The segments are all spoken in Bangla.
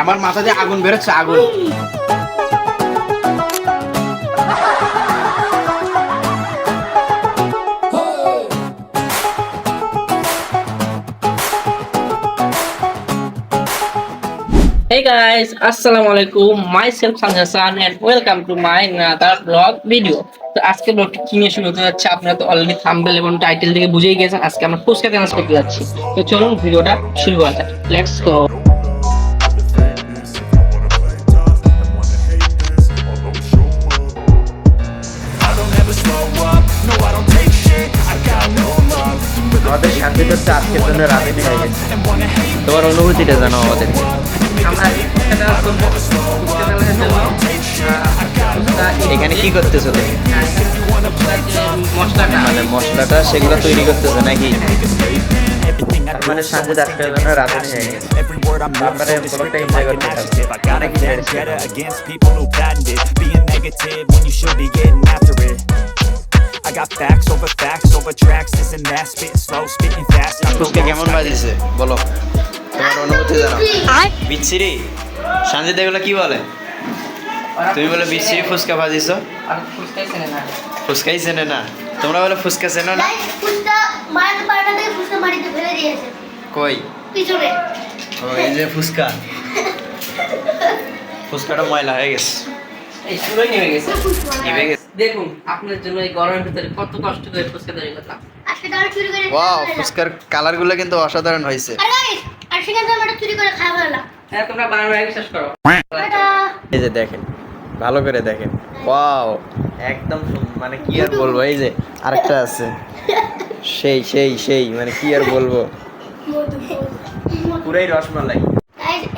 আমার মাথা দিয়ে আগুন বেরোচ্ছে আগুন Hey guys, Assalamualaikum. Myself Sanjay San and welcome to my another vlog video. তো আজকে ব্লগটি কি নিয়ে শুরু হতে যাচ্ছে আপনারা তো অলরেডি থাম্বনেল এবং টাইটেল থেকে বুঝেই গেছেন আজকে আমরা ফুচকা চ্যালেঞ্জ করতে যাচ্ছি তো চলুন ভিডিওটা শুরু করা যাক লেটস গো আমাদের শান্তি করতে আজকের জন্য রাবিনী হয়ে গেছে তোমার অনুভূতিটা জানো আমাদের। এখানে কি করতেছো তুমি? মানে মশলাটা সেগুলো তৈরি করতেছো নাকি? মানে শান্তি আজকের জন্য রাবিনী হয়ে গেছে so ব্লগটা এনজয় করতে a অনেক enjoy I got facts over facts over tracks This and that, spitting slow, spitting fast. I'm the fuchka কেমন. বাজিছে? বলো। তোমার অনুভূতি জানো বিচ্ছিরি? সঞ্জিত এগুলো কি বলে? তুমি বলে বিচ্ছিরি ফুচকা আর ফুচকাই চেনে না। তোমরা বলে ফুচকা চেনো না? কই? পিছনে। ও এই যে ফুচকা। ফুচকাটা ময়লা হয়ে গেছে। এই শুরুই নেমে গেছে। নিভে গেছে। দেখুন আপনার জন্য এই গরমের ভিতরে কত কষ্ট করে ফুচকা তৈরি করলাম। আজকে তো আমরা চুরি করে ওয়াও ফুচকার কালারগুলো কিন্তু অসাধারণ হয়েছে। আর গাইস আর আমরা চুরি করে খাওয়া ফেললাম হ্যাঁ তোমরা বানানো আগে শেষ করো এই যে দেখেন ভালো করে দেখেন। ওয়াও একদম মানে কি আর বলব এই যে আরেকটা আছে। সেই সেই সেই মানে কি আর বলব। পুরাই রসমালাই।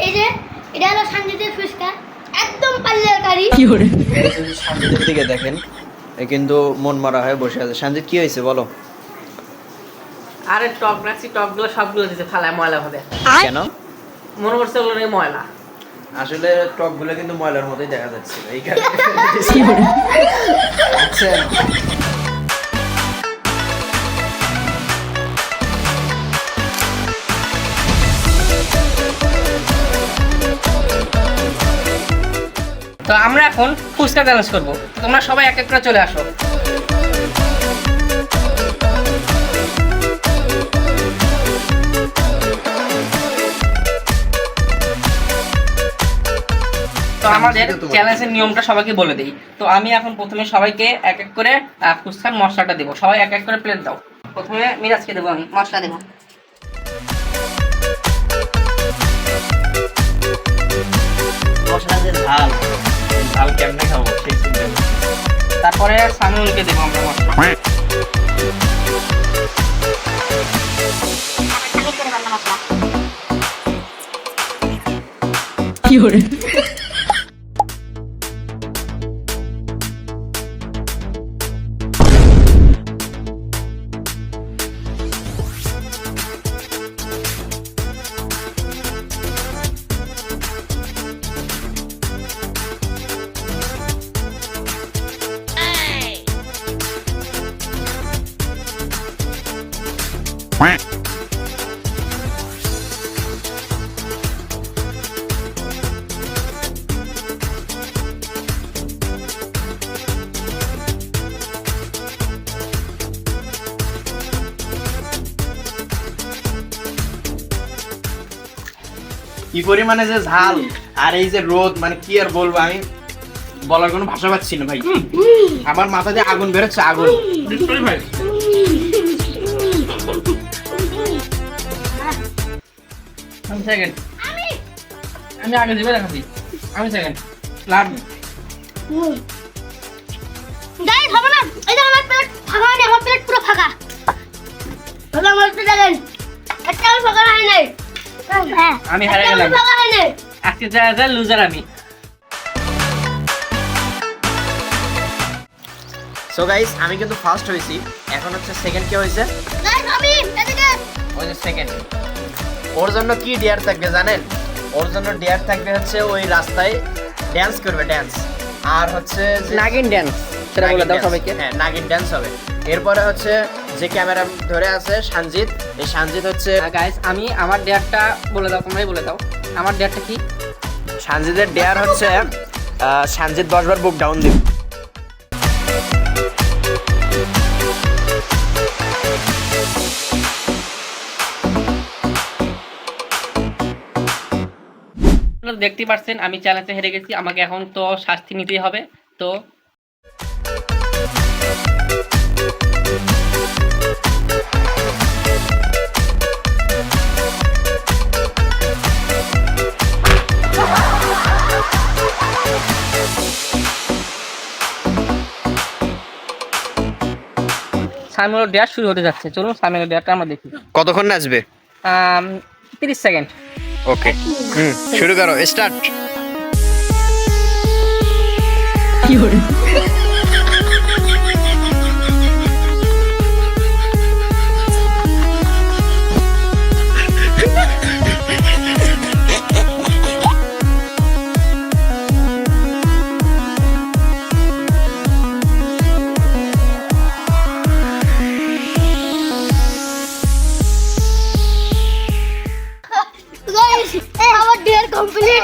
এই যে এটা হলো সঞ্জিতের ফুচকা। একদম পাল্লার কারি সঞ্জিতের দিকে দেখেন এ কিন্তু মন মারা হয়ে বসে আছে। সঞ্জিত কি হয়েছে বলো? আরে টক রাখছি টকগুলো সবগুলো দিতে ফালায় ময়লা হবে কেন? মনে করছে ওগুলো নেই ময়লা। আসলে টকগুলো কিন্তু ময়লার মতোই দেখা যাচ্ছে। এই কারণে তো আমরা এখন ফুচকা চ্যালেঞ্জ করব। তোমরা সবাই এক এক করে চলে আসো। তো আমাদের চ্যালেঞ্জের নিয়মটা সবাইকে বলে দিই। তো আমি এখন প্রথমে সবাইকে এক এক করে ফুচকার মশলাটা দেবো। সবাই এক এক করে প্লেট দাও। প্রথমে মিরাজকে দেবো আমি। মশলা দেবো। মশলা যে ঝাল। কেমনে খাব? সেই চিন্তা। তারপরে সামিউলকে দেবো আমরা মশলা কি পরিমাণে যে ঝাল আর এই যে রোদ মানে কি আর বলব আমি? বলার কোনো ভাষা পাচ্ছি না ভাই। আমার মাথা দিয়ে আগুন বেরোচ্ছে আগুন। ভাই আমি সেকেন্ড আমি আগে দিবে দেখাবি আমি সেকেন্ড লাভ গাইস হবে না। এই যে আমার প্লেট ফাঁকা হয়নি আমার প্লেট পুরো ফাঁকা। তাহলে আমার তো দেখেন একটা আমার ফাঁকা হয় নাই। হ্যাঁ। আমি হেরে গেলাম। নাই। আজকে যা যা লুজার আমি। সো গাইস আমি কিন্তু ফার্স্ট হয়েছি। এখন হচ্ছে সেকেন্ড কে হয়েছে। গাইস আমি এদিকে ওই যে সেকেন্ড ওর জন্য কি ডিয়ার থাকবে জানেন? ওর জন্য ডিয়ার থাকবে হচ্ছে ওই রাস্তায় ড্যান্স করবে ড্যান্স আর হচ্ছে নাগিন ড্যান্স সেটা বলে দাও সবাইকে। হ্যাঁ নাগিন ড্যান্স হবে। এরপরে হচ্ছে যে ক্যামেরা ধরে আছে সানজিৎ এই সানজিৎ হচ্ছে গাইস আমি আমার ডেয়ারটা বলে দাও তোমরাই বলে দাও। আমার ডেয়ারটা কি? সানজিদের ডেয়ার হচ্ছে সানজিদ দশবার বুক ডাউন দিবে। আপনারা দেখতে পাচ্ছেন আমি চ্যালেঞ্জে হেরে গেছি আমাকে এখন তো শাস্তি নিতেই হবে তো সামিউল ডেয়ার শুরু হতে যাচ্ছে চলুন সামিউল ডেয়ারটা আমরা দেখি। কতক্ষণ আসবে? তিরিশ সেকেন্ড। ওকে। হুম শুরু করো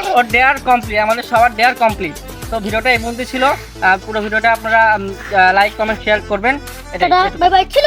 কমপ্লিট ও ডেয়ার কমপ্লিট আমাদের সবার ডেয়ার কমপ্লিট তো ভিডিওটা এই পর্যন্ত ছিল। পুরো ভিডিওটা আপনারা লাইক কমেন্ট শেয়ার করবেন। এটা বাই বাই ছিল।